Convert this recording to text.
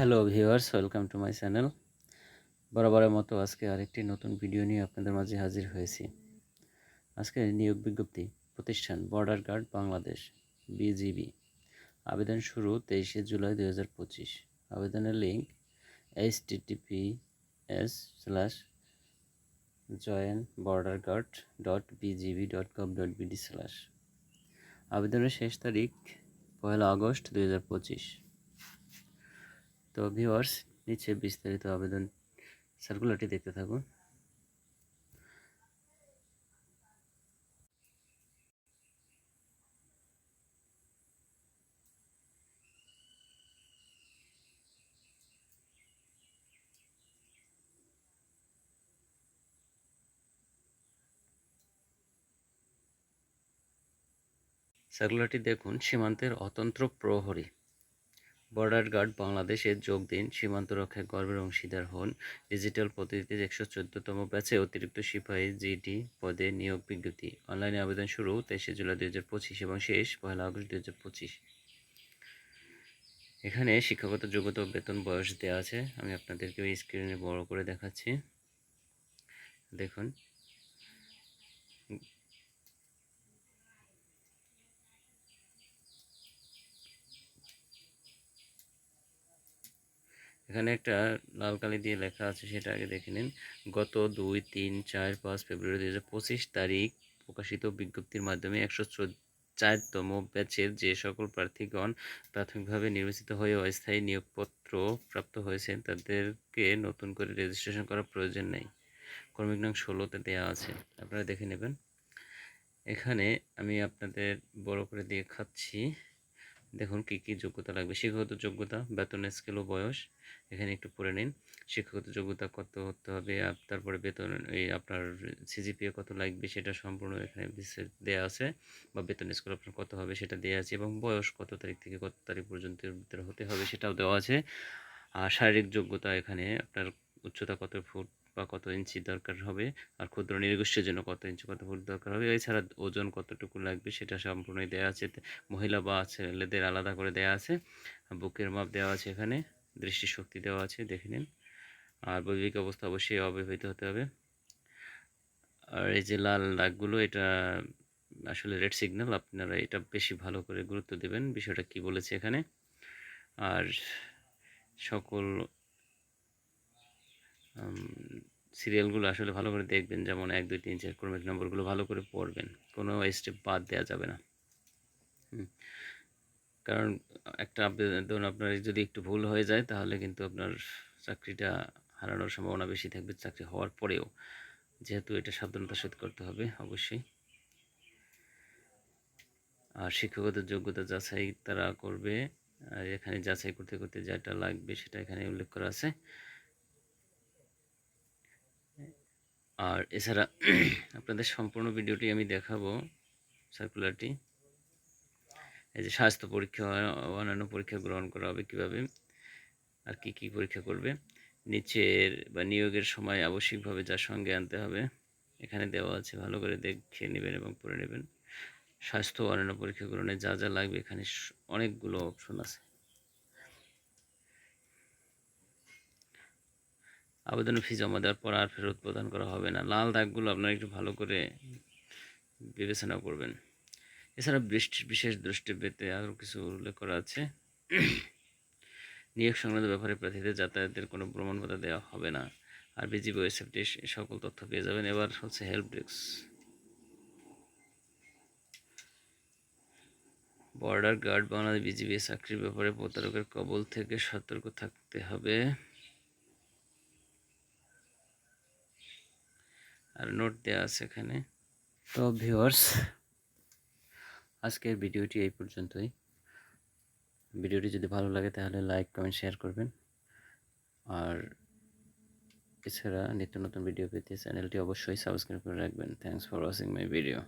Hello viewers, welcome to my channel. বরাবরের মতো আজকে আরেকটি নতুন ভিডিও নিয়ে আপনাদের মাঝে হাজির হয়েছি। আজকে নিয়োগ বিজ্ঞপ্তি, প্রতিষ্ঠান বর্ডার গার্ড বাংলাদেশ, বিজিবি। আবেদন শুরু তেইশে জুলাই দু হাজার পঁচিশ। আবেদনের link H TTP S slash join border guard dot BGB dot gov dot BD slash আবেদনের শেষ তারিখ পয়লা আগস্ট দু হাজার পঁচিশ। তো ভিউয়ার্স নিচে বিস্তারিত আবেদন সার্কুলারটি দেখতে থাকুন। সার্কুলারটি দেখুন সীমান্তের অতন্ত্র প্রহরী। বর্ডার গার্ড বাংলাদেশে যোগ দিন, সীমান্ত রক্ষায় গর্বের অংশীদার হন। ডিজিটাল পদ্ধতিতে একশো চোদ্দতম ব্যাচে অতিরিক্ত সিপাহী জিডি পদে নিয়োগ বিজ্ঞপ্তি। অনলাইনে আবেদন শুরু তেইশে জুলাই দুই হাজার পঁচিশ এবং শেষ পয়লা আগস্ট দুই হাজার পঁচিশ। এখানে শিক্ষাগত যোগ্যতা বেতন বয়স দেওয়া আছে। আমি আপনাদেরকে স্ক্রিনে বড় করে দেখাচ্ছি। দেখুন এখানে একটা লাল কালি দিয়ে লেখা আছে, সেটা আগে দেখে নিন। গত দুই, তিন, চার, পাঁচ ফেব্রুয়ারি দু হাজার পঁচিশ তারিখ প্রকাশিত বিজ্ঞপ্তির মাধ্যমে একশো চারতম ব্যাচের যে সকল প্রার্থীগণ প্রাথমিকভাবে নির্বাচিত হয়ে অস্থায়ী নিয়োগপত্র প্রাপ্ত হয়েছেন, তাদেরকে নতুন করে রেজিস্ট্রেশন করার প্রয়োজন নেই। কর্মিক ষোলোতে দেওয়া আছে, আপনারা দেখে নেবেন। এখানে আমি আপনাদের বড় করে দিয়ে খাচ্ছি দেখুন কী কী যোগ্যতা লাগবে। শিক্ষাগত যোগ্যতা, বেতন, স্কেল ও বয়স, এখানে একটু পড়ে নিন। শিক্ষাগত যোগ্যতা কত হতে হবে তারপরে বেতন, এই আপনার সিজিপিএ কত লাগবে সেটা সম্পূর্ণ এখানে দেওয়া আছে, বা বেতন, স্কেল আপনার কত হবে সেটা দেওয়া আছে, এবং বয়স কত তারিখ থেকে কত তারিখ পর্যন্ত হতে হবে সেটাও দেওয়া আছে। আর শারীরিক যোগ্যতা এখানে আপনার উচ্চতা কত ফুট বা কত ইঞ্চি দরকার হবে, আর ক্ষুদ্র নির্গোষ্ঠীর জন্য কত ইঞ্চি, কত ফুট দরকার হবে, এছাড়া ওজন কতটুকু লাগবে সেটা সম্পূর্ণই দেওয়া আছে। মহিলা বা ছেলেদের আলাদা করে দেওয়া আছে বুকের মাপ দেওয়া আছে এখানে, দৃষ্টিশক্তি দেওয়া আছে, দেখে নিন। আর বৈবিক অবস্থা অবশ্যই অব্যবহৃত হতে হবে। আর এই যে লাল দাগগুলো, এটা আসলে রেড সিগন্যাল, আপনারা এটা বেশি ভালো করে গুরুত্ব দেবেন, বিষয়টা কি বলেছে এখানে। আর সকল সিরিয়ালগুলো আসলে ভালো করে দেখবেন। যেমন এক, দুই, তিন, চার ক্রমিক নম্বরগুলো ভালো করে পড়বেন। কোনো স্টেপ বাদ দেওয়া যাবে না। কারণ একটা আবেদন আপনার যদি একটু ভুল হয়ে যায়, তাহলে কিন্তু আপনার চাকরিটা হারানোর সম্ভাবনা বেশি থাকবে চাকরি হওয়ার পরেও। যেহেতু এটা সাবধানতার সাথে করতে হবে অবশ্যই। আর শিক্ষাগত যোগ্যতা যাচাই তারা করবে। আর এখানে যাচাই করতে করতে যেটা লাগবে সেটা এখানে উল্লেখ করা আছে। আর এছাড়া আপনাদের সম্পূর্ণ ভিডিওটি আমি দেখাবো সার্কুলারটি এই যে স্বাস্থ্য পরীক্ষা, অন্যান্য পরীক্ষা গ্রহণ করা হবে কীভাবে আর কি কি পরীক্ষা করবে। নিচের বা নিয়োগের সময় আবশ্যিকভাবে যার সঙ্গে আনতে হবে, এখানে দেওয়া আছে, ভালো করে দেখে নেবেন এবং পড়ে নেবেন। স্বাস্থ্য অন্যান্য পরীক্ষা গ্রহণে যা যা লাগবে, এখানে অনেকগুলো অপশন আছে। আবেদন ফি জমা দেওয়ার পর আর ফেরত প্রদান করা হবে না। লাল দাগগুলো আপনারা একটু ভালো করে বিবেচনা করবেন। এছাড়া বৃষ্টির বিশেষ দৃষ্টি পেতে আরও কিছু উল্লেখ করা আছে। নিয়োগ সংক্রান্ত ব্যাপারে প্রার্থীদের যাতায়াতের কোনো প্রমাণপত্র দেওয়া হবে না। আর বিজিবি ওয়েবসাইটে সকল তথ্য পেয়ে যাবেন। এবার হচ্ছে help desk. Border guard Bangladesh BGB চাকরির ব্যাপারে প্রতারকের কবল থেকে সতর্ক থাকতে হবে। আর নোট দেওয়া আছে এখানে। তো ভিউয়ার্স আজকের ভিডিওটি এই পর্যন্তই। ভিডিওটি যদি ভালো লাগে তাহলে লাইক কমেন্ট শেয়ার করবেন। আর এছাড়া নিত্য নতুন ভিডিও পেতে চ্যানেলটি অবশ্যই সাবস্ক্রাইব করে রাখবেন। Thanks for watching my video